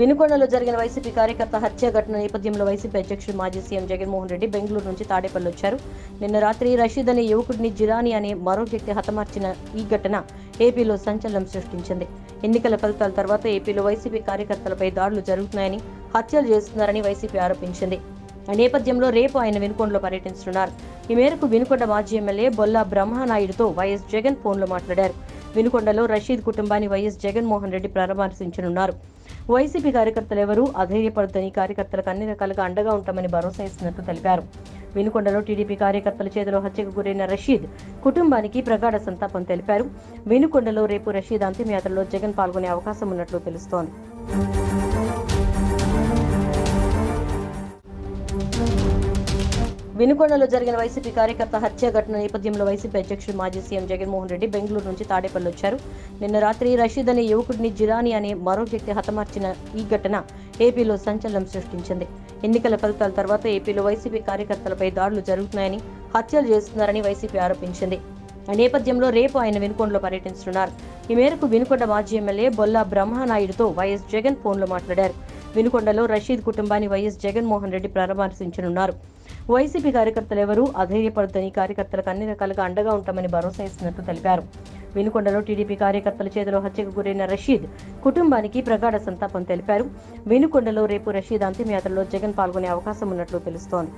వినుకొండలో జరిగిన వైసీపీ కార్యకర్త హత్య ఘటన నేపథ్యంలో వైసీపీ అధ్యక్షుడు మాజీ సీఎం జగన్మోహన్ రెడ్డి బెంగళూరు నుంచి తాడేపల్లి వచ్చారు. నిన్న రాత్రి రషీద్ అనే యువకుడిని జిరాని అనే మరో వ్యక్తి హతమార్చిన ఈ ఘటన ఏపీలో సంచలనం సృష్టించింది. ఎన్నికల ఫలితాల తర్వాత ఏపీలో వైసీపీ కార్యకర్తలపై దాడులు జరుగుతున్నాయని హత్యలు చేస్తున్నారని వైసీపీ ఆరోపించింది. ఆ నేపథ్యంలో రేపు ఆయన వినుకొండలో పర్యటించనున్నారు. ఈ మేరకు వినుకొండ మాజీ ఎమ్మెల్యే బొల్లా బ్రహ్మనాయుడుతో వైఎస్ జగన్ ఫోన్లో మాట్లాడారు. వినుకొండలో రషీద్ కుటుంబాన్ని వైఎస్ జగన్మోహన్ రెడ్డి పరామర్శించనున్నారు వైసీపీ కార్యకర్తలు ఎవరూ? అధైర్యపడద్దని కార్యకర్తలకు అన్ని రకాలుగా అండగా ఉంటామని భరోసా ఇస్తున్నట్లు తెలిపారు. వినుకొండలో టీడీపీ కార్యకర్తల చేతిలో హత్యకు గురైన రషీద్ కుటుంబానికి ప్రగాఢ సంతాపం తెలిపారు. వినుకొండలో రేపు రషీద్ అంతిమయాత్రలో జగన్ పాల్గొనే అవకాశం ఉన్నట్లు తెలుస్తోంది. వినుకొండలో జరిగిన వైసీపీ కార్యకర్త హత్య ఘటన నేపథ్యంలో వైసీపీ అధ్యక్షుడు మాజీ సీఎం జగన్మోహన్ రెడ్డి బెంగళూరు నుంచి తాడేపల్లి వచ్చారు. నిన్న రాత్రి రషీద్ అనే యువకుడిని జిలానీ అనే మరో వ్యక్తి హతమార్చిన ఈ ఘటన ఏపీలో సంచలనం సృష్టించింది. ఎన్నికల ఫలితాల తర్వాత ఏపీలో వైసీపీ కార్యకర్తలపై దాడులు జరుగుతున్నాయని హత్యలు చేస్తున్నారని వైసీపీ ఆరోపించింది. ఆ నేపథ్యంలో రేపు ఆయన వినుకొండలో పర్యటించనున్నారు. ఈ మేరకు వినుకొండ మాజీ ఎమ్మెల్యే బొల్లా బ్రహ్మనాయుడుతో వైఎస్ జగన్ ఫోన్లో మాట్లాడారు. వినుకొండలో రషీద్ కుటుంబాన్ని వైఎస్ జగన్మోహన్ రెడ్డి పరామర్శించనున్నారు వైసీపీ కార్యకర్తలు ఎవరూ అధైర్యపడొద్దని కార్యకర్తలకు అన్ని రకాలుగా అండగా ఉంటామని భరోసా ఇస్తున్నట్లు తెలిపారు. వినుకొండలో టీడీపీ కార్యకర్తల చేతిలో హత్యకు గురైన రషీద్ కుటుంబానికి ప్రగాఢ సంతాపం తెలిపారు. వినుకొండలో రేపు రషీద్ అంతిమయాత్రలో జగన్ పాల్గొనే అవకాశం ఉన్నట్లు తెలుస్తోంది.